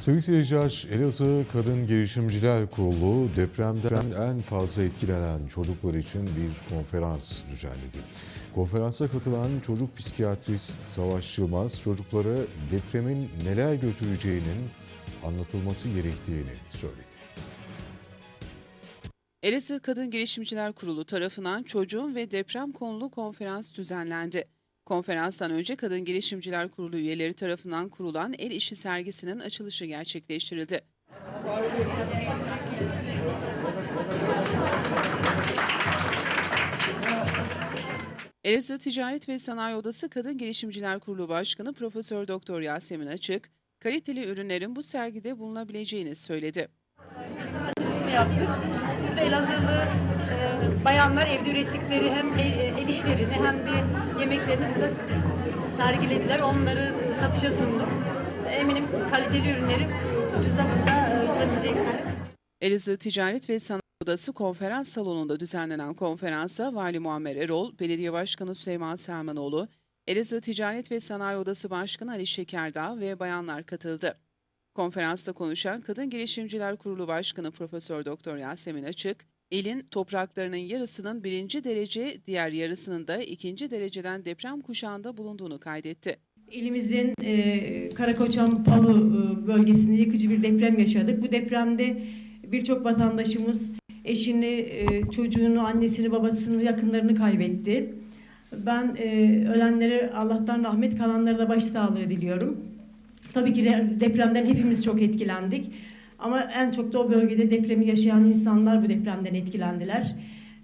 Sevgili seyirciler, Elazığ Kadın Girişimciler Kurulu depremden en fazla etkilenen çocuklar için bir konferans düzenledi. Konferansa katılan çocuk psikiyatrist Savaş Yılmaz çocuklara depremin neler götüreceğinin anlatılması gerektiğini söyledi. Elazığ Kadın Girişimciler Kurulu tarafından çocuğun ve deprem konulu konferans düzenlendi. Konferanstan önce Kadın Girişimciler Kurulu üyeleri tarafından kurulan el işi sergisinin açılışı gerçekleştirildi. Elazığ Ticaret ve Sanayi Odası Kadın Girişimciler Kurulu Başkanı Profesör Doktor Yasemin Açık, kaliteli ürünlerin bu sergide bulunabileceğini söyledi. Açılışını yaptık. Burada Elazığlı e, bayanlar evde ürettikleri hem el, işlerini hem de yemeklerini burada sergilediler. Onları satışa sunduk. Eminim kaliteli ürünleri ucuza burada e, bulabileceksiniz. Elazığ Ticaret ve Sanayi Odası konferans salonunda düzenlenen konferansa Vali Muammer Erol, Belediye Başkanı Süleyman Selmanoğlu, Elazığ Ticaret ve Sanayi Odası Başkanı Ali Şekerdağ ve bayanlar katıldı. Konferansta konuşan Kadın Girişimciler Kurulu Başkanı Profesör Doktor Yasemin Açık, ilin topraklarının yarısının birinci derece, diğer yarısının da ikinci dereceden deprem kuşağında bulunduğunu kaydetti. İlimizin e, Karakoçan Palu e, bölgesinde yıkıcı bir deprem yaşadık. Bu depremde birçok vatandaşımız eşini, e, çocuğunu, annesini, babasını, yakınlarını kaybetti. Ben e, ölenlere Allah'tan rahmet, kalanlara da başsağlığı diliyorum. Tabii ki de depremden hepimiz çok etkilendik. Ama en çok da o bölgede depremi yaşayan insanlar bu depremden etkilendiler.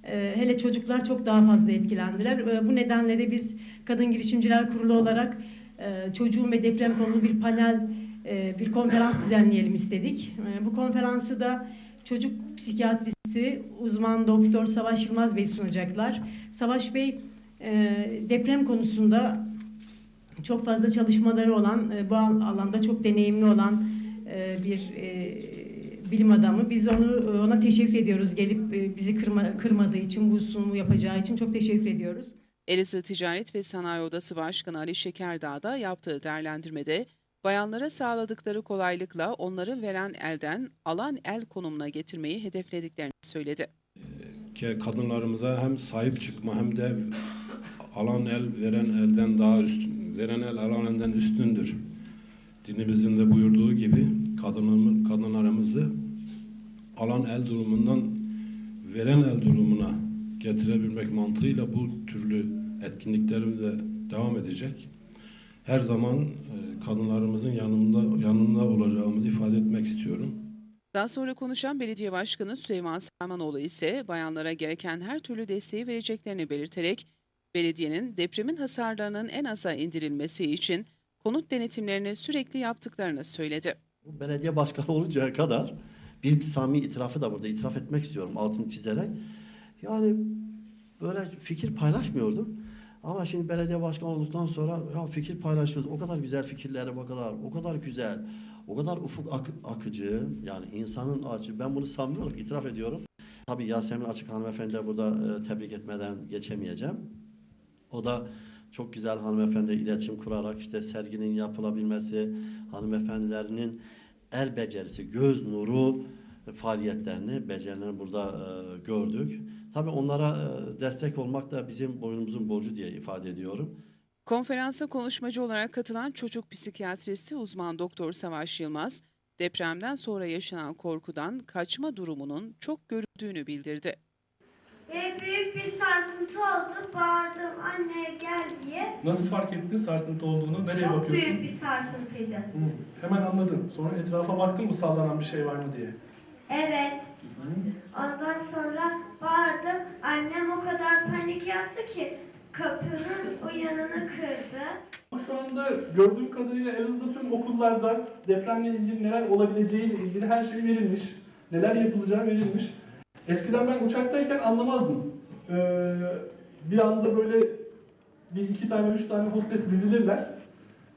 Ee, hele çocuklar çok daha fazla etkilendiler. Ee, bu nedenle de biz Kadın Girişimciler Kurulu olarak e, çocuğun ve deprem konulu bir panel, e, bir konferans düzenleyelim istedik. E, bu konferansı da çocuk psikiyatristi uzman doktor Savaş Yılmaz Bey sunacaklar. Savaş Bey e, deprem konusunda çok fazla çalışmaları olan, e, bu al- alanda çok deneyimli olan e, bir e, bilim adamı. Biz onu ona teşekkür ediyoruz gelip e, bizi kırma, kırmadığı için, bu sunumu yapacağı için çok teşekkür ediyoruz. Elazığ Ticaret ve Sanayi Odası Başkanı Ali Şekerdağ da yaptığı değerlendirmede bayanlara sağladıkları kolaylıkla onları veren elden alan el konumuna getirmeyi hedeflediklerini söyledi. ki kadınlarımıza hem sahip çıkma hem de alan el veren elden daha üstün, veren el alan elden üstündür. Dinimizin de buyurduğu gibi kadınlarımı- kadınlarımızı alan el durumundan veren el durumuna getirebilmek mantığıyla bu türlü etkinliklerimiz de devam edecek. Her zaman e, kadınlarımızın yanında yanında olacağımızı ifade etmek istiyorum. Daha sonra konuşan Belediye Başkanı Süleyman Selmanoğlu ise bayanlara gereken her türlü desteği vereceklerini belirterek belediyenin depremin hasarlarının en aza indirilmesi için konut denetimlerini sürekli yaptıklarını söyledi. Belediye başkanı oluncaya kadar bir sami itirafı da burada itiraf etmek istiyorum altını çizerek. Yani böyle fikir paylaşmıyordum. Ama şimdi belediye başkanı olduktan sonra ya fikir paylaşıyoruz. O kadar güzel fikirleri o kadar, o kadar güzel, o kadar ufuk ak- akıcı. Yani insanın acı. Ben bunu samimi olarak itiraf ediyorum. Tabii Yasemin Açık hanımefendi burada e, tebrik etmeden geçemeyeceğim. O da çok güzel hanımefendi iletişim kurarak işte serginin yapılabilmesi, hanımefendilerinin el becerisi, göz nuru faaliyetlerini, becerilerini burada e, gördük. Tabii onlara e, destek olmak da bizim boynumuzun borcu diye ifade ediyorum. Konferansa konuşmacı olarak katılan çocuk psikiyatristi uzman doktor Savaş Yılmaz, depremden sonra yaşanan korkudan kaçma durumunun çok görüldüğünü bildirdi. Ve büyük bir sarsıntı oldu. Bağırdım anne gel diye. Nasıl fark ettin sarsıntı olduğunu? Nereye Çok bakıyorsun? büyük bir sarsıntıydı. Hı, Hemen anladın. Sonra etrafa baktın mı sallanan bir şey var mı diye. Evet. Ondan sonra bağırdım. Annem o kadar panik yaptı ki kapının o yanını kırdı. Şu anda gördüğüm kadarıyla Elazığ'da tüm okullarda depremle ilgili neler olabileceğiyle ilgili her şey verilmiş. Neler yapılacağı verilmiş. Eskiden ben uçaktayken anlamazdım. Ee, bir anda böyle bir iki tane, üç tane hostes dizilirler.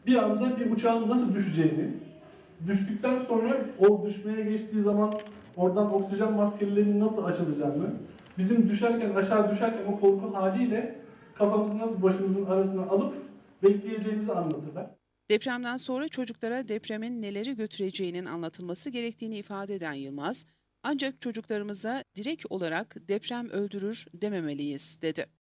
Bir anda bir uçağın nasıl düşeceğini, düştükten sonra o düşmeye geçtiği zaman oradan oksijen maskelerinin nasıl açılacağını, bizim düşerken, aşağı düşerken o korku haliyle kafamızı nasıl başımızın arasına alıp bekleyeceğimizi anlatırlar. Depremden sonra çocuklara depremin neleri götüreceğinin anlatılması gerektiğini ifade eden Yılmaz, ancak çocuklarımıza direkt olarak deprem öldürür dememeliyiz dedi.